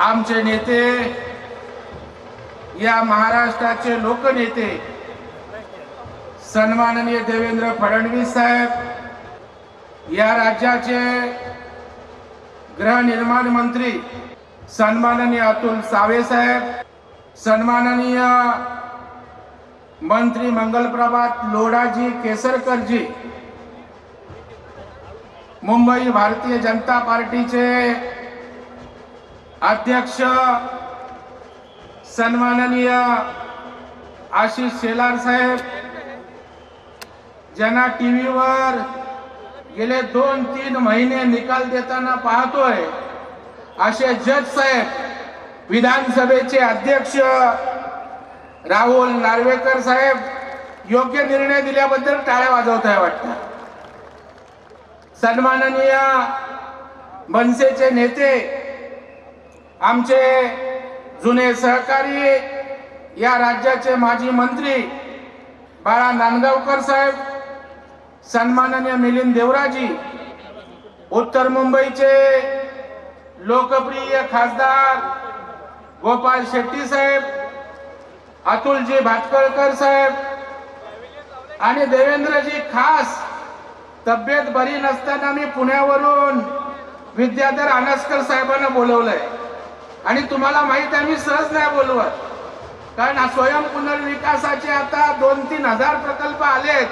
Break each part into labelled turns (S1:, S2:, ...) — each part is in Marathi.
S1: आमचे नेते या महाराष्ट्राचे लोकनेते सन्माननीय देवेंद्र फडणवीस साहेब या राज्याचे गृहनिर्माण मंत्री सन्माननीय अतुल सावे साहेब सन्माननीय मंत्री मंगलप्रभात लोढाजी केसरकरजी मुंबई भारतीय जनता पार्टीचे अध्यक्ष सन्माननीय आशिष शेलार साहेब ज्यांना टी व्हीवर गेले दोन तीन महिने निकाल देताना पाहतोय असे जज साहेब विधानसभेचे अध्यक्ष राहुल नार्वेकर साहेब योग्य निर्णय दिल्याबद्दल टाळ्या वाजवत आहे वाटतं. सन्माननीय मनसेचे नेते आमचे जुने सहकारी या राज्याचे माजी मंत्री बाळा नांदगावकर साहेब सन्माननीय मिलिंद देवराजी उत्तर मुंबईचे लोकप्रिय खासदार गोपाल शेट्टी साहेब अतुलजी भातकळकर साहेब आणि देवेंद्रजी खास तब्येत बरी नसताना मी पुण्यावरून विद्याधर अनसकर साहेबांना बोलवलंय. आणि तुम्हाला माहीत आहे मी सहज नाही बोलवत. कारण स्वयं पुनर्विकासाचे आता दोन तीन हजार प्रकल्प आलेत.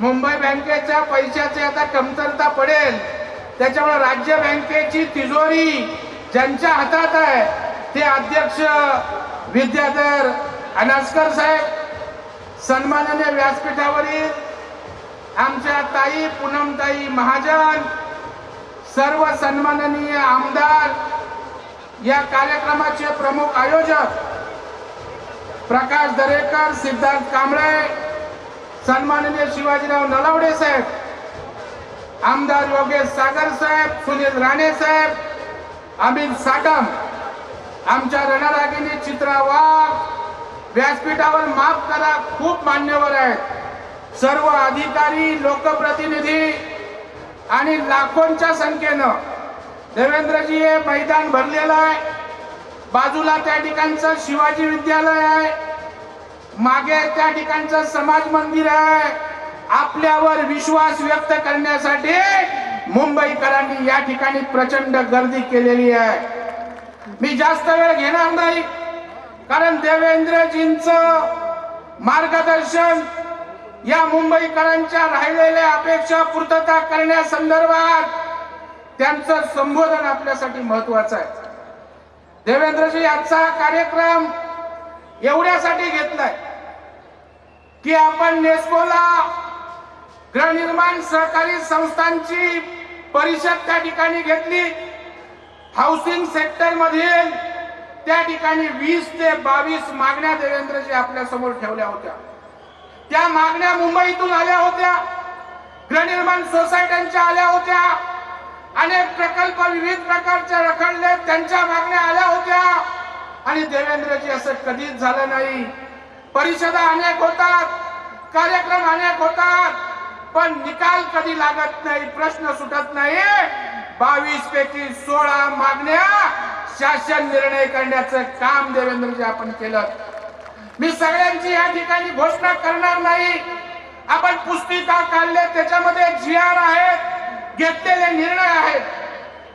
S1: मुंबई बँकेच्या पैशाची आता कमतरता पडेल. त्याच्यामुळे राज्य बँकेची तिजोरी ज्यांच्या हातात आहे ते अध्यक्ष विद्याधर अनासकर साहेब सन्माननीय व्यासपीठावरील आमच्या ताई पूनमताई महाजन सर्व सन्माननीय आमदार या कार्यक्रमाचे प्रमुख आयोजक प्रकाश दरेकर सिद्धार्थ कांबळे सन्माननीय शिवाजीराव नलावडे साहेब आमदार योगेश सागर साहेब सुनील राणे साहेब अमित साटम आमच्या रणरागिनी चित्रा वाघ व्यासपीठावर माफ करा खूप मान्यवर आहेत. सर्व अधिकारी लोकप्रतिनिधी आणि लाखोंच्या संख्येनं देवेंद्रजी हे मैदान भरलेलं आहे. बाजूला त्या ठिकाणचं शिवाजी विद्यालय आहे. मागे त्या ठिकाणचं समाज मंदिर आहे. आपल्यावर विश्वास व्यक्त करण्यासाठी मुंबईकरांनी या ठिकाणी प्रचंड गर्दी केलेली आहे. मी जास्त वेळ घेणार नाही कारण देवेंद्रजींचं मार्गदर्शन या मुंबईकरांच्या राहिलेल्या अपेक्षा पूर्तता करण्यासंदर्भात त्यांचं संबोधन आपल्यासाठी महत्वाचं आहे. देवेंद्रजी आजचा कार्यक्रम एवढ्यासाठी घेतलाय की आपण नेस्कोला गृहनिर्माण सहकारी संस्थांची परिषद त्या ठिकाणी घेतली. हाऊसिंग सेक्टर मधील त्या ठिकाणी वीस ते बावीस मागण्या देवेंद्रजी आपल्यासमोर ठेवल्या होत्या. त्या मागण्या मुंबईतून आल्या होत्या. गृहनिर्माण सोसायट्यांच्या आल्या होत्या. अनेक प्रकल्प विविध प्रकारच्या रखडले त्यांच्या मागण्या आल्या होत्या. आणि देवेंद्रजी असं कधीच झालं नाही. परिषदा अनेक होतात कार्यक्रम अनेक होतात पण निकाल कधी लागत नाही प्रश्न सुटत नाही. बावीस पैकी सोळा मागण्या शासन निर्णय करण्याचं काम देवेंद्रजी आपण केलं. मी सगळ्यांची या ठिकाणी घोषणा करणार नाही. आपण पुस्तिका काढले त्याच्यामध्ये जी आर आहेत घेतलेले निर्णय आहेत.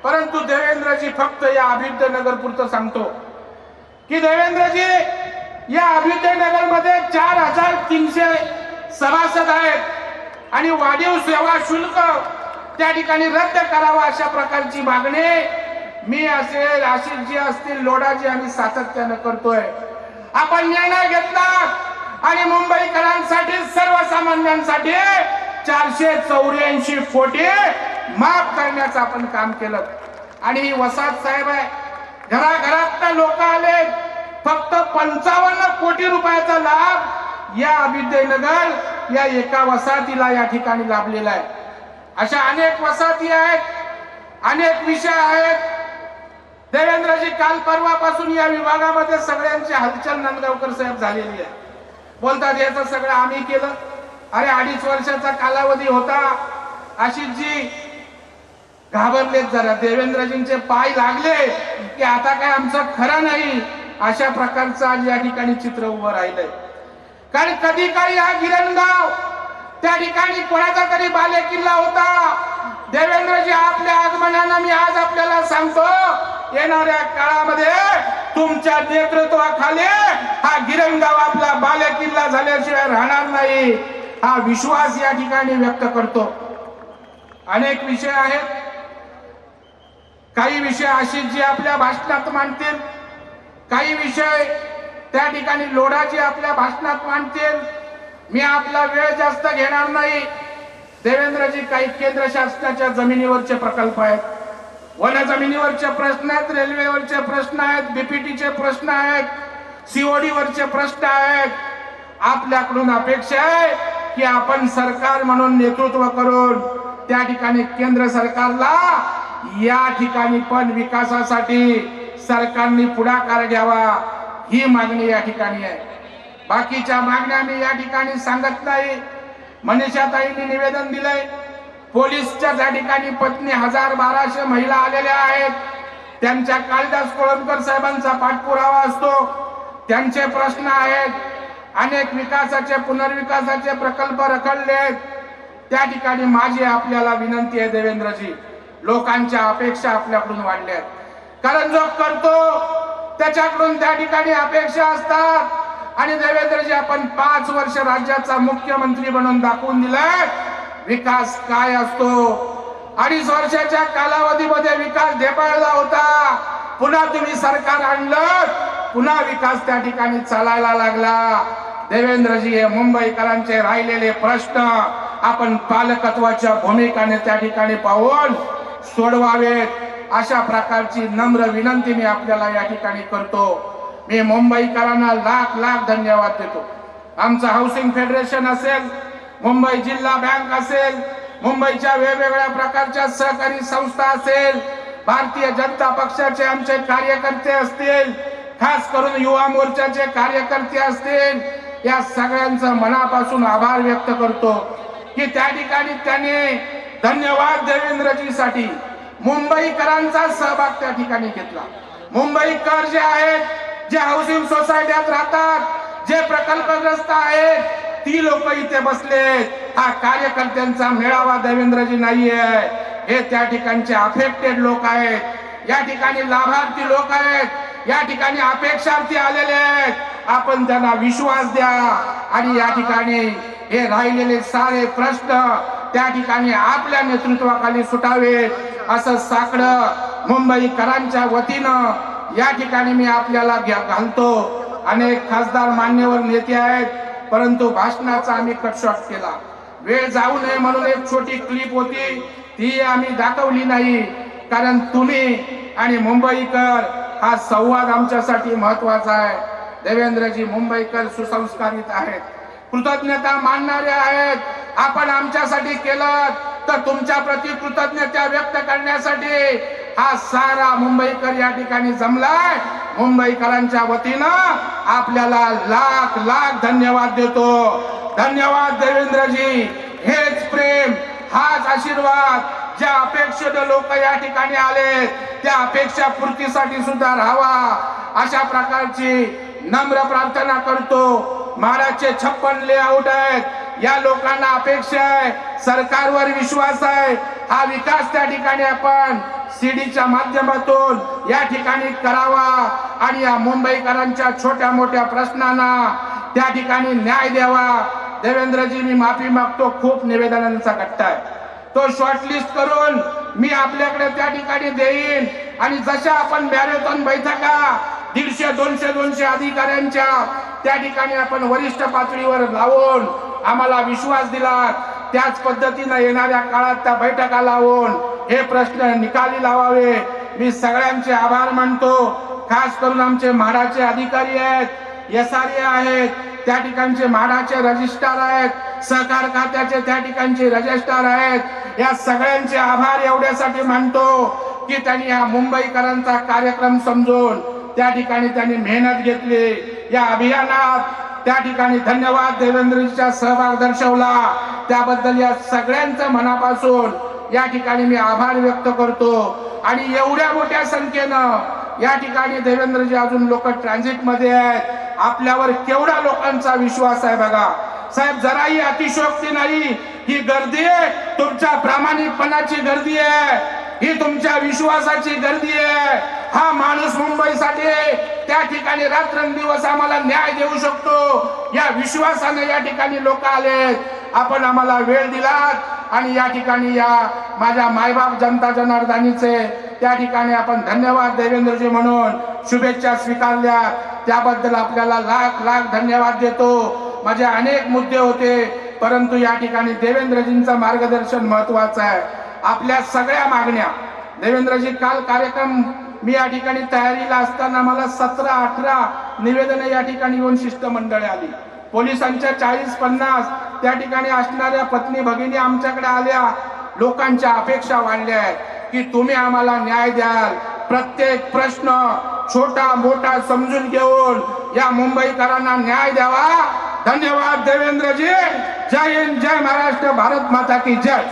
S1: परंतु देवेंद्रजी फक्त या अभिद्यनगर पुरतं सांगतो. की देवेंद्रजी या अभिद्यनगरमध्ये चार हजार तीनशे सभासद आहेत. आणि वाढीव सेवा शुल्क त्या ठिकाणी रद्द करावा अशा प्रकारची मागणी मी असेल आशिषजी असतील लोडाजी आम्ही सातत्यानं करतोय. आपण निर्णय घेतला आणि मुंबईकरांसाठी सर्वसामान्यांसाठी चारशे चौऱ्याऐंशी कोटी माफ करण्याचं आपण काम केलं. आणि ही वसाहत साहेब आहे घराघरात लोक आले फक्त पंचावन्न कोटी रुपयाचा लाभ या अभिदयनगर या एका वसाहतीला या ठिकाणी लाभलेला आहे. अशा अनेक वसाहती आहेत अनेक विषय आहेत. देवेंद्रजी काल परवापासून या विभागामध्ये सगळ्यांची हालचाल नंदगावकर साहेब झालेली आहे. बोलतात याचं सगळं आम्ही केलं. अरे अडीच वर्षाचा कालावधी होता. आशिषजी घाबरलेत जरा. देवेंद्रजींचे पाय लागले की आता काय आमचं खरं नाही? अशा प्रकारचं आज या ठिकाणी चित्र उभं राहिलंय. कारण कधी काळी हा गिरणगाव त्या ठिकाणी कोणाचा तरी बाले किल्ला होता. देवेंद्रजी आपल्या आगमनानं मी आज आपल्याला सांगतो येणाऱ्या काळामध्ये तुमच्या नेतृत्वाखाली हा गिरणगाव आपला बाले किल्ला झाल्याशिवाय राहणार नाही. हा विश्वास या ठिकाणी व्यक्त करतो. अनेक विषय आहेत. काही विषय अशी जी आपल्या भाषणात मांडतील काही विषय त्या ठिकाणी लोढाजी आपल्या भाषणात मांडतील. मी आपला वेळ जास्त घेणार नाही. देवेंद्रजी काही केंद्र शासनाच्या जमिनीवरचे प्रकल्प आहेत. वन जमिनीवरचे प्रश्न आहेत रेल्वेवरचे प्रश्न आहेत बीपीटीचे प्रश्न आहेत सीओडी वरचे प्रश्न आहेत. आपल्याकडून अपेक्षा आहे की आपण सरकार म्हणून नेतृत्व करून त्या ठिकाणी केंद्र सरकारला या ठिकाणी पण विकासासाठी सरकारने पुढाकार घ्यावा ही मागणी या ठिकाणी आहे. बाकीच्या मागण्या मी या ठिकाणी सांगत नाही. मनीषाताईंनी निवेदन दिलंय पोलीसच्या त्या ठिकाणी पत्नी हजार बाराशे महिला आलेल्या आहेत त्यांच्या कालिदास कोळंबकर साहेबांचा पाठपुरावा असतो. त्यांचे प्रश्न आहेत अनेक विकासाचे पुनर्विकासाचे प्रकल्प रखडले आहेत. त्या ठिकाणी माझी आपल्याला विनंती आहे देवेंद्रजी. लोकांच्या अपेक्षा आपल्याकडून वाढल्या कारण जो करतो त्याच्याकडून त्या ठिकाणी अपेक्षा असतात. आणि देवेंद्रजी आपण पाच वर्ष राज्याचा मुख्यमंत्री बनून दाखवून दिलाय विकास काय असतो? अडीच वर्षाच्या कालावधीमध्ये विकास ढेपाळला होता. पुन्हा तुम्ही सरकार आणलं पुन्हा विकास त्या ठिकाणी चालायला लागला. देवेंद्रजी हे मुंबईकरांचे राहिलेले प्रश्न आपण पालकत्वाच्या भूमिकाने त्या ठिकाणी पाहून सोडवावेत. अशा प्रकारची नम्र विनंती मी आपल्याला या ठिकाणी करतो. मी मुंबईकरांना लाख लाख धन्यवाद देतो. आमचं हाऊसिंग फेडरेशन असेल मुंबई जिल्हा बँक असेल मुंबईच्या वेगवेगळ्या प्रकारच्या सहकारी संस्था असेल भारतीय जनता पक्षाचे आमचे कार्यकर्ते असतील खास करून युवा मोर्चाचे कार्यकर्ते असतील या सगळ्यांचा मनापासून आभार व्यक्त करतो की त्या ठिकाणी त्यांनी धन्यवाद देवेंद्रजीसाठी. मुंबईकरांचा सहभाग त्या ठिकाणी घेतला. मुंबईकर जे आहेत जे हाऊसिंग सोसायट्यात राहतात जे प्रकल्पग्रस्त आहेत ती लोक इथे बसलेत. हा कार्यकर्त्यांचा मेळावा देवेंद्रजी नाहीये. हे त्या ठिकाणचे अफेक्टेड लोक आहेत. या ठिकाणी लाभार्थी लोक आहेत. या ठिकाणी अपेक्षार्थी आलेले आहेत. आपण त्यांना विश्वास द्या. आणि या ठिकाणी हे राहिलेले सारे प्रश्न त्या ठिकाणी आपल्या नेतृत्वाखाली सुटावे असं साकड मुंबईकरांच्या वतीनं या ठिकाणी मी आपल्याला घालतो. अनेक खासदार मान्यवर नेते आहेत परंतु भाषणाचा आम्ही कटशॉट केला. वेळ जाऊ नये म्हणून एक छोटी क्लिप होती ती आम्ही दाखवली नाही. कारण तुम्ही आणि मुंबईकर हा संवाद आमच्यासाठी महत्त्वाचा आहे. देवेंद्रजी मुंबईकर सुसंस्कारित आहेत. कृतज्ञता मानणारे आहेत. आपण आमच्यासाठी केलं तर तुमच्या प्रती कृतज्ञता व्यक्त करण्यासाठी हा सारा मुंबईकर या ठिकाणी जमलाय. मुंबईकरांच्या वतीनं आपल्याला लाख लाख धन्यवाद देतो. धन्यवाद देवेंद्रजी. हेच प्रेम हाच आशीर्वाद ज्या अपेक्षित लोक या ठिकाणी आले त्या अपेक्षा पूर्तीसाठी सुद्धा राहावा. अशा प्रकारची नम्र प्रार्थना करतो. महाराजचे छप्पन लेआउट आहेत. या लोकांना अपेक्षा आहे. सरकारवर विश्वास आहे. हा विकास त्या ठिकाणी आपण सीडीच्या माध्यमातून या ठिकाणी करावा. आणि या मुंबईकरांच्या छोट्या मोठ्या प्रश्नांना त्या ठिकाणी न्याय द्यावा. देवेंद्रजी मी माफी मागतो. खूप निवेदनांचा कट्टा आहे. तो शॉर्टलिस्ट करून मी आपल्याकडे त्या ठिकाणी देईन. आणि जशा आपण मॅरेथॉन बैठका दीडशे दोनशे दोनशे अधिकाऱ्यांच्या त्या ठिकाणी आपण वरिष्ठ पातळीवर लावून आम्हाला विश्वास दिला. त्याच पद्धतीनं येणाऱ्या काळात त्या बैठका लावून हे प्रश्न निकाली लावावे. मी सगळ्यांचे आभार मानतो. खास करून आमचे म्हाडाचे अधिकारी आहेत एस आर ए आहेत त्या ठिकाणचे म्हाडाचे रजिस्ट्रार आहेत सहकार खात्याचे त्या ठिकाणचे रजिस्ट्रार आहेत. या सगळ्यांचे आभार एवढ्यासाठी मानतो की त्यांनी या मुंबईकरांचा कार्यक्रम समजून त्या ठिकाणी त्यांनी मेहनत घेतली. या अभियानात त्या ठिकाणी धन्यवाद देवेंद्रजीचा सहभाग दर्शवला. त्याबद्दल या सगळ्यांचं मनापासून या ठिकाणी मी आभार व्यक्त करतो. आणि एवढ्या मोठ्या संख्येनं या ठिकाणी देवेंद्रजी अजून लोक ट्रान्झिटमध्ये आहेत. आपल्यावर केवढा लोकांचा विश्वास आहे बघा. साहेब जराही अतिशोक्ती नाही. ही गर्दी आहे. तुमच्या प्रामाणिकपणाची गर्दी आहे. तुमच्या विश्वासाची गर्दी आहे. हा माणूस मुंबईसाठी त्या ठिकाणी रात्रंदिवस आम्हाला न्याय देऊ शकतो. या विश्वासाने या ठिकाणी लोक आलेत आपण आम्हाला वेळ दिलात. आणि या ठिकाणी या माझ्या मायबाप जनता जनार्दनीचे त्या ठिकाणी आपण धन्यवाद देवेंद्रजी म्हणून शुभेच्छा स्वीकारल्या. त्याबद्दल आपल्याला लाख लाख धन्यवाद देतो. माझे अनेक मुद्दे होते. परंतु या ठिकाणी देवेंद्रजींचं मार्गदर्शन महत्वाचं आहे. आपल्या सगळ्या मागण्या देवेंद्रजी काल कार्यक्रम मी या ठिकाणी तयारीला असताना मला सतरा अठरा निवेदन या ठिकाणी येऊन शिष्टमंडळे आली. पोलिसांच्या चाळीस पन्नास त्या ठिकाणी असणाऱ्या पत्नी भगिनी आमच्याकडे आल्या. लोकांच्या अपेक्षा वाढल्या आहेत की तुम्ही आम्हाला न्याय द्याल. प्रत्येक प्रश्न छोटा मोठा समजून घेऊन या मुंबईकरांना न्याय द्यावा. धन्यवाद देवेंद्रजी. जय हिंद जय महाराष्ट्र भारत माता की जय.